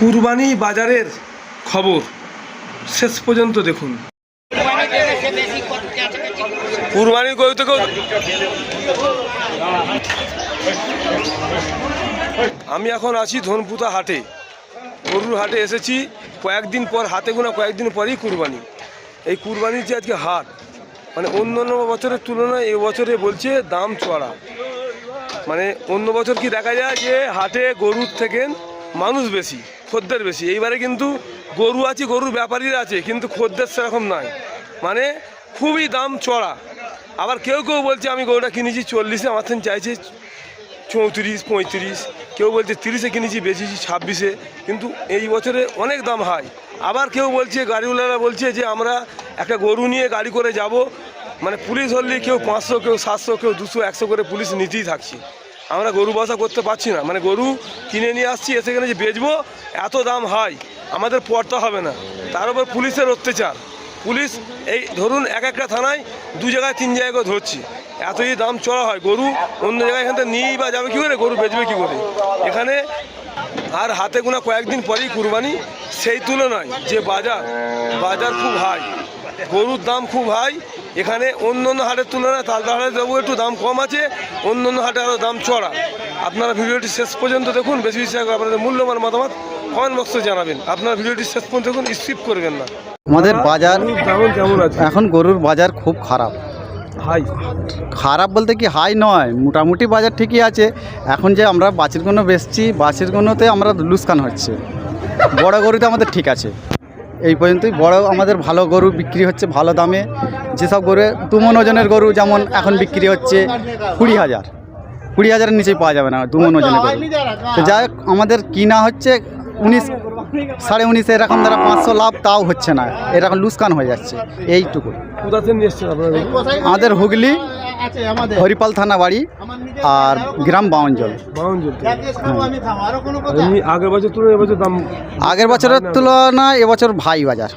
কুরবানি বাজারের খবর। শেষ পর্যন্ত দেখুন। কুরবানি গরু থেকে আমি এখন আছি ধনপুতা হাটে। গরুর হাটে এসেছি। কয়েকদিন পর হাতে গোনা কয়েকদিন পরেই কুরবানি। এই কুরবানির যে আজকে হাট মানে অন্য অন্য বছরের তুলনায় এবছরে বলছে দাম চড়া মানে অন্য বছর কি দেখা যায় যে হাটে গরুর থেকে মানুষ বেশি? খদ্দের বেশি। এইবারে কিন্তু গরু আছে, গরুর ব্যাপারীরা আছে, কিন্তু খদ্দের সেরকম নাই। মানে খুবই দাম চড়া। আবার কেউ কেউ বলছে, আমি গরুটা কিনেছি চল্লিশে, আমার থেকে চাইছে চৌত্রিশ, পঁয়ত্রিশ। কেউ বলছে তিরিশে কিনেছি, বেচেছি ছাব্বিশে। কিন্তু এই বছরে অনেক দাম হাই। আবার কেউ বলছে, গাড়িওয়ালারা বলছে যে, আমরা একটা গরু নিয়ে গাড়ি করে যাব। মানে পুলিশ ধরলে কেউ পাঁচশো, কেউ সাতশো, কেউ দুশো, একশো করে পুলিশ নিতেই থাকছি। আমরা গরু বসা করতে পারছি না। মানে গরু কিনে নিয়ে আসছি, এসে এখানে যে বেচবো, এত দাম হাই, আমাদের পড়তে হবে না। তার উপর পুলিশের অত্যাচার। পুলিশ এই ধরুন এক একটা থানায় দু জায়গায়, তিন জায়গায় করে ধরছি। এতই দাম চড়া হয়। গরু অন্য জায়গায় এখান থেকে নিয়েই বা যাবে কী করে? গরু বেচবে কী করে? এখানে আর হাতে গোনা কয়েকদিন পরেই কুরবানি, সেই তুলনায় যে বাজার বাজার খুব হাই। গরুর দাম খুব হাই এখানে অন্য অন্য হাটের তুলনায় তালদা হাটের তবু একটু দাম কম আছে অন্য অন্য হাটে আরও দাম চড়া। আপনারা ভিডিওটি শেষ পর্যন্ত দেখুন বেশি বেশি আপনাদের মূল্যবান মতামত কমেন্ট বক্সে জানাবেন। আপনারা ভিডিওটি শেষ পর্যন্ত দেখুন স্কিপ করবেন না। আমাদের বাজার কেমন কেমন আছে? এখন গরুর বাজার খুব খারাপ। হাই খারাপ বলতে কি হাই নয় মোটামুটি বাজার ঠিকই আছে। এখন যে আমরা বাছির কোনো বেচছি বাছির কোনোতে আমরা লুসকান হচ্ছে। বড় গরুতে আমাদের ঠিক আছে। এই পর্যন্তই। বড় আমাদের ভালো গরু বিক্রি হচ্ছে ভালো দামে। যেসব গরু দুমন ওজনের গরু যেমন এখন বিক্রি হচ্ছে কুড়ি হাজার। কুড়ি হাজারের নিচেই পাওয়া যাবে না দুমন ওজনের গরু। তো যাই হোক আমাদের কিনা হচ্ছে উনিশ সাড়ে উনিশে এরকম দ্বারা পাঁচশো লাভ তাও হচ্ছে না। এরকম লুসকান হয়ে যাচ্ছে এইটুকু আমাদের হুগলি হরিপাল থানা বাড়ি। আর গ্রাম বাউঞ্জল। এমনি আগের বছর তুলনায় এবছর দাম আগের বছরের তুলনায় এবছর ভাই বাজার।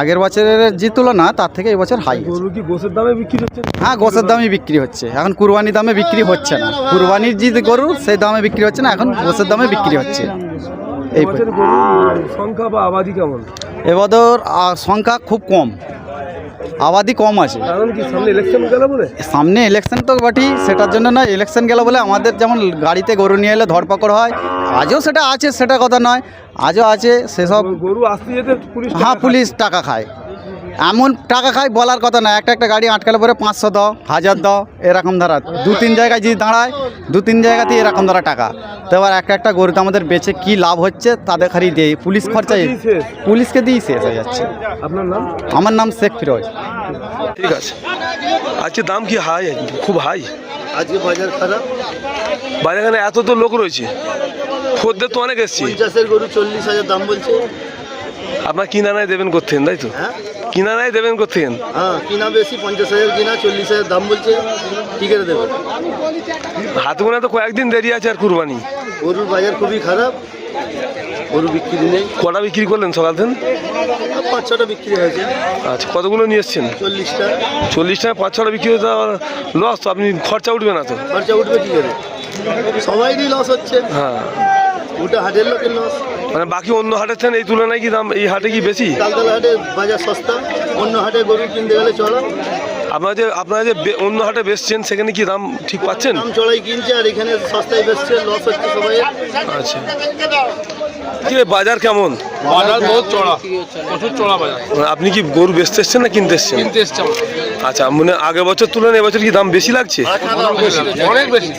আগের বছরের যে তুলনা তার থেকে এবছর হাই কি গোসের দামে বিক্রি হচ্ছে? হ্যাঁ গোসের দামই বিক্রি হচ্ছে। এখন কুরবানি দামে বিক্রি হচ্ছে না। কুরবানির যে গরু সেই দামে বিক্রি হচ্ছে না। এখন গোসের দামে বিক্রি হচ্ছে। এই এবছর সংখ্যা বা আবাদি কেমন? এবছর সংখ্যা খুব কম। আবাদি কম আছে। কারণ কি সামনে ইলেকশন গেল বলে? সামনে ইলেকশন তো বটি সেটার জন্য নয় ইলেকশন গেল বলে আমাদের যেমন গাড়িতে গরু নিয়ে এলে ধরপাকড় হয় আজও সেটা আছে সেটা কথা নয় আজও আছে সেসব গরু আসতে যেতে পুলিশ হ্যাঁ পুলিশ টাকা খায়। এমন টাকা খায় বলার কথা না। একটা একটা গাড়ি আটকালে পরে পাঁচশো দাও হাজার দাও এরকম ধারা। দু তিন জায়গায় যদি দাঁড়ায় দু তিন জায়গাতে এরকম ধরা টাকা। তো এবার একটা একটা গরুতে আমাদের বেচে কি লাভ হচ্ছে তাদের খালি দেয় পুলিশ খরচায় পুলিশকে দিয়েই শেষ হয়ে যাচ্ছে। আপনার নাম? আমার নাম শেখ ফিরোজ। ঠিক আছে। আজকে দাম কি হাই? খুব হাই। আজকে বাজার খারাপ। বাজারে এখানে এত তো লোক রয়েছে। খদ্দের তো অনেক এসছে। পঞ্চাশের গরু চল্লিশ হাজার দাম বলছে। আপনার কিনানায় দেবেন করতেন তাই তো? হ্যাঁ কিনানায় দেবেন করতেন হ্যাঁ কিনা বেশি পঞ্চাশ হাজার কিনা চল্লিশ হাজার দাম বলছে কি করে দেবে। হাতে গোনা তো কয়েকদিন দেরি আছে আর কুরবানি। গরুর বাজার খুবই খারাপ গরু বিক্রি নেই। কটা বিক্রি করলেন সকাল থেকে পাঁচ ছটা বিক্রি হয়েছে। আচ্ছা কতগুলো নিয়ে এসছেন? চল্লিশটা। চল্লিশ টাকা পাঁচ ছটা বিক্রি হতে লস তো আপনি খরচা উঠবে না তো। খরচা উঠবে কি করে? সবাইরই লস হচ্ছে। হ্যাঁ। ওটা হাটের লোকের লস মানে বাকি অন্য হাটের থেকে এই তুলনায় কি দাম এই হাটে কি বেশি? তালতলা হাটে বাজার সস্তা অন্য হাটে গরু কিনতে গেলে চলো। আপনারা যে আপনারা যে অন্য হাটে বেচছেন সেখানে কি দাম ঠিক পাচ্ছেন? দাম চড়াই কিনছে আর এখানে সস্তায় বেচছে লস হচ্ছে সবাই আচ্ছা। কি বাজার কেমন? বাজার বহুত চড়া প্রচুর চড়া বাজার। মানে আপনি কি গরু বেচতে এসছেন না কিনতে এসছেন? কিনতে এসছে আমরা। আচ্ছা মানে আগের বছর তুলনায় এবছর কি দাম বেশি লাগছে? অনেক বেশি।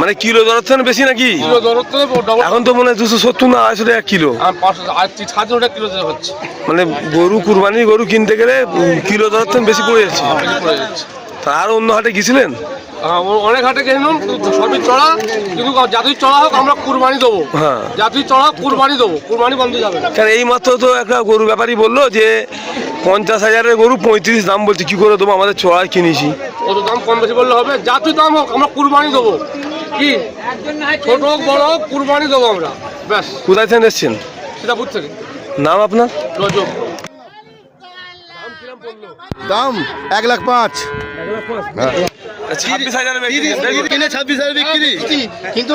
মানে কিলো থেকে বেশি নাকি? কিলো এখন তো মনে হয় দুশো সত্তর না আড়াইশো টাকা কিলো। টাকা কিলো হচ্ছে। মানে গরু কুরবানি গরু কিনতে গেলে কিলো বেশি পড়ে যাচ্ছে। বেশি পড়ে যাচ্ছে। তা আর অন্য হাটে গেছিলেন? হ্যাঁ, অনেক হাটে কিনুন সবই চড়া। কিন্তু যতই চড়া হোক আমরা কুরবানি দেবো। হ্যাঁ। যতই চড়া হোক কুরবানি দেবো। কুরবানি বন্ধ যাবে কারণ এই মাত্র তো একটা গরু ব্যাপারী বলল যে পঞ্চাশ হাজারের গরু পঁয়ত্রিশ দাম বলছে কি করে দেবো? আমাদের চড়ায় কিনেছি। কত দাম কম বেশি বললে হবে? জাতির দাম হোক আমরা কুরবানি দেবো। কি? ছোট হোক বড় হোক কুরবানি দেবো আমরা। ব্যাস। কোথায় থেকে এসছেন? সীতাপুর থেকে। নাম আপনার? রজব। দাম এক লাখ পাঁচ। ছাব্বিশ হাজার কিনে ছাব্বিশ হাজার বিক্রি। কিন্তু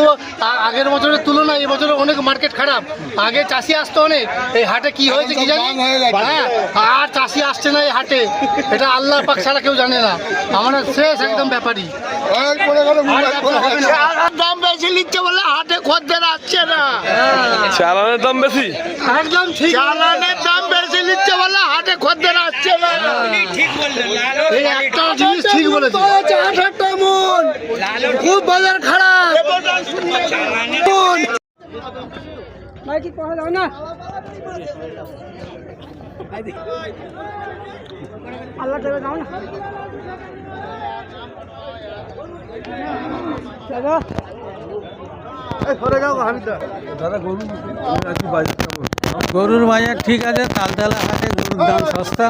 আগের বছরের তুলনায় এবছরে অনেক মার্কেট খারাপ। আগে চাষি আসতো অনেক। এই হাটে কি হয়েছে কি জানি? হ্যাঁ আর চাষি আসছে না এই হাটে। এটা আল্লাহ পাক ছাড়া কেউ জানে না। আমরা শেষ একদম ব্যাপারী। আর ব্যবসা দাম বেশি নিচ্ছে বলে হাটে খদ্দের আসছে না। চালানের দাম বেশি? একদম ঠিক চালানের দাম বেশি নিচ্ছে বলে হাটে খদ্দের আসছে না। এই একটা খুব বাজার খারাপ। গরুর বাজার ঠিক আছে তালতলা হাটে গরুর দাম সস্তা।